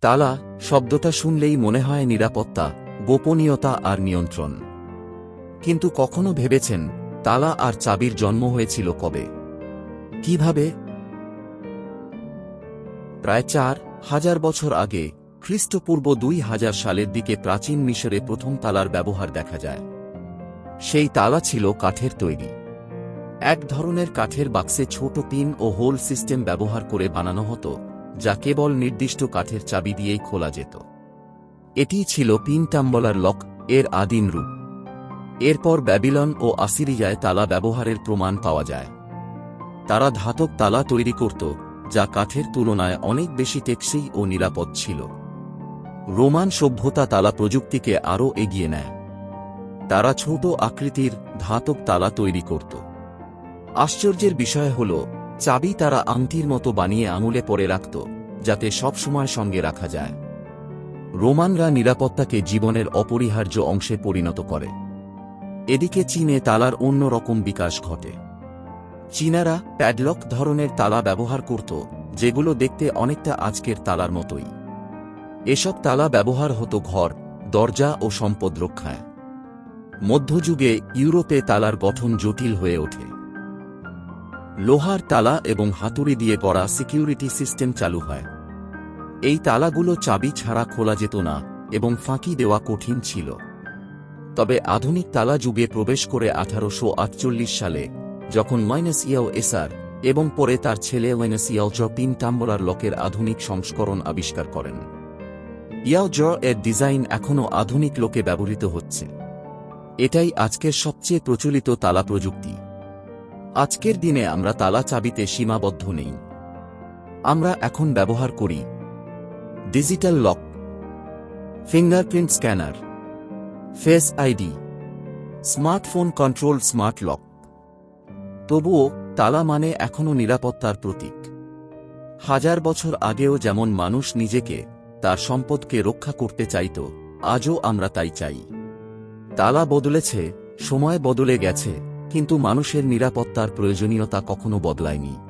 তালা শব্দটা শুনলেই মনে হয় নিরাপত্তা, গোপনীয়তা আর নিয়ন্ত্রণ। কিন্তু কখনো ভেবেছেন তালা আর চাবির জন্ম হয়েছিল কবে? কীভাবে? প্রায় চার হাজার বছর আগে খ্রিস্টপূর্ব দুই হাজার সালের দিকে প্রাচীন মিশরে প্রথম তালার ব্যবহার দেখা যায়। সেই তালা ছিল কাঠের তৈরি। এক ধরনের কাঠের বাক্সে ছোট পিন ও হোল সিস্টেম ব্যবহার করে বানানো হতো। যা কেবল নির্দিষ্ট কাঠের চাবি দিয়েই খোলা যেত। এটিই ছিল পিন টাম্বলার লক, এর আদিম রূপ। এরপর ব্যাবিলন ও আসিরিয়ায় তালা ব্যবহারের প্রমাণ পাওয়া যায়। তারা ধাতব তালা তৈরি করত, যা কাঠের তুলনায় অনেক বেশি টেকসই ও নিরাপদ ছিল। রোমান সভ্যতা তালা প্রযুক্তিকে আরও এগিয়ে নেয়। তারা ছোট আকৃতির ধাতব তালা তৈরি করত। আশ্চর্যের বিষয় হল চাবি তারা আংটির মতো বানিয়ে আঙুলে পরে রাখত, যাতে সবসময় সঙ্গে রাখা যায়। রোমানরা নিরাপত্তাকে জীবনের অপরিহার্য অংশে পরিণত করে। এদিকে চীনে তালার অন্য রকম বিকাশ ঘটে। চীনারা প্যাডলক ধরনের তালা ব্যবহার করত, যেগুলো দেখতে অনেকটা আজকের তালার মতোই। এসব তালা ব্যবহার হতো ঘর, দরজা ও সম্পদ রক্ষায়। মধ্যযুগে ইউরোপে তালার গঠন জটিল হয়ে ওঠে। লোহার তালা এবং হাতুড়ি দিয়ে গড়া সিকিউরিটি সিস্টেম চালু হয়। এই তালাগুলো চাবি ছাড়া খোলা যেত না এবং ফাঁকি দেওয়া কঠিন ছিল। তবে আধুনিক তালা যুগে প্রবেশ করে আঠারোশো আটচল্লিশ সালে, যখন মাইনাস ইয়াও এসার এবং পরে তার ছেলে ওয়েনাস ইয়াও জ তিন টাম্বলার লকের আধুনিক সংস্করণ আবিষ্কার করেন। ইয়াও জ এর ডিজাইন এখনও আধুনিক লোকে ব্যবহৃত হচ্ছে। এটাই আজকের সবচেয়ে প্রচলিত তালা প্রযুক্তি। আজকের দিনে আমরা তালা চাবিতে সীমাবদ্ধ নেই। আমরা এখন ব্যবহার করি digital lock, fingerprint scanner, face ID, smartphone control smart lock. তবুও তালা মানে এখনও নিরাপত্তার প্রতীক। হাজার বছর আগেও যেমন মানুষ নিজেকে, তার সম্পদকে রক্ষা করতে চাইত, আজও আমরা তাই চাই। তালা বদলেছে, সময় বদলে গেছে। কিন্তু মানুষের নিরাপত্তার প্রয়োজনীয়তা কখনো বদলায়নি।